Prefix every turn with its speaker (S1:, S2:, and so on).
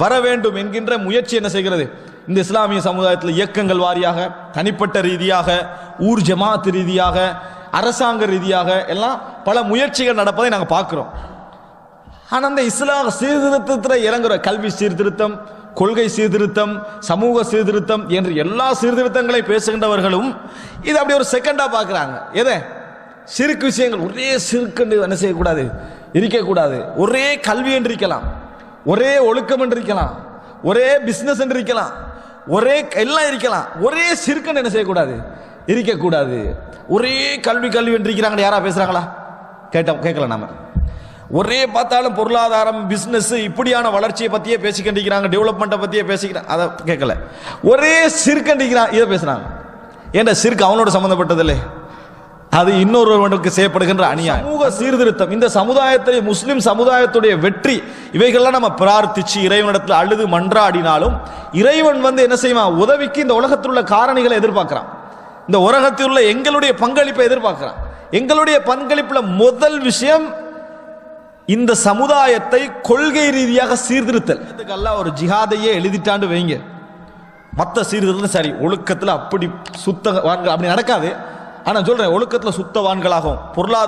S1: வர வேண்டும் என்கின்ற முயற்சி என்ன செய்கிறது? இந்த இஸ்லாமிய சமுதாயத்தில் இயக்கங்கள் வாரியாக தனிப்பட்ட ரீதியாக ஊர் ஜமாத் ரீதியாக அரசாங்க ரீதியாக எல்லாம் பல முயற்சிகள் நடப்பதை நாங்கள் பார்க்குறோம். ஆனால் அந்த இஸ்லாம் சீர்திருத்தத்தில் இறங்குற கல்வி சீர்திருத்தம் கொள்கை சீர்திருத்தம் சமூக சீர்திருத்தம் என்று எல்லா சீர்திருத்தங்களை பேசுகின்றவர்களும் இது அப்படி ஒரு செகண்டாக பார்க்குறாங்க. எதை? சிறுக்கு விஷயங்கள். ஒரே சிறுக்கண்டு என்ன செய்யக்கூடாது? இருக்கக்கூடாது ஒரே கல்வி என்று இருக்கலாம். ஒரே ஒழுக்கம் என்று இருக்கலாம். ஒரே பிஸ்னஸ் என்று இருக்கலாம். ஒரே எல்லாம் இருக்கலாம். ஒரே சிறுக்கன் என்ன செய்யக்கூடாது? இருக்கக்கூடாது. ஒரே கல்வி கல்வி என்று இருக்கிறாங்க யாரா பேசுறாங்களா? கேட்டோம் கேட்கல நாம. ஒரே பார்த்தாலும் பொருளாதாரம் பிஸ்னஸ் இப்படியான வளர்ச்சியை பத்தியே பேசிக்கிட்டிருக்கிறாங்க டெவலப்மெண்ட்டை பத்தியே பேசிக்கிறாங்க அதை கேட்கல. ஒரே சிறுக்கண்டிக்கிறான் இதை பேசுறாங்க. ஏன்டா சிறுக்கு அவனோட சம்மந்தப்பட்டதில்லை அது இன்னொருவனுக்கு செய்யப்படுகின்ற அநியாயம். சமூக சீர்திருத்தம் இந்த சமுதாயத்திலே முஸ்லிம் சமுதாயத்துடைய வெற்றி இவைகள்லாம் நம்ம பிரார்த்திச்சு இறைவனிடத்தில் அழுது மன்றாடினாலும் இறைவன் வந்து என்ன செய்வான்? உதவிக்கு இந்த உலகத்தில் உள்ள காரணிகளை எதிர்பார்க்கிறான். இந்த உலகத்தில் உள்ள எங்களுடைய பங்களிப்பை எதிர்பார்க்கிறான். எங்களுடைய பங்களிப்புல முதல் விஷயம் இந்த சமுதாயத்தை கொள்கை ரீதியாக சீர்திருத்தல். இதுக்கு அல்லாஹ் ஒரு ஜிஹாதையே எழுதிட்டாண்டு வைங்க. மற்ற சீர்திருத்தம் சரி ஒழுக்கத்தில் அப்படி சுத்த அப்படி நடக்காது. ஆனா சொல்றேன் ஒழுக்கத்தில் சுத்தவான்களாகும் பொருளாதார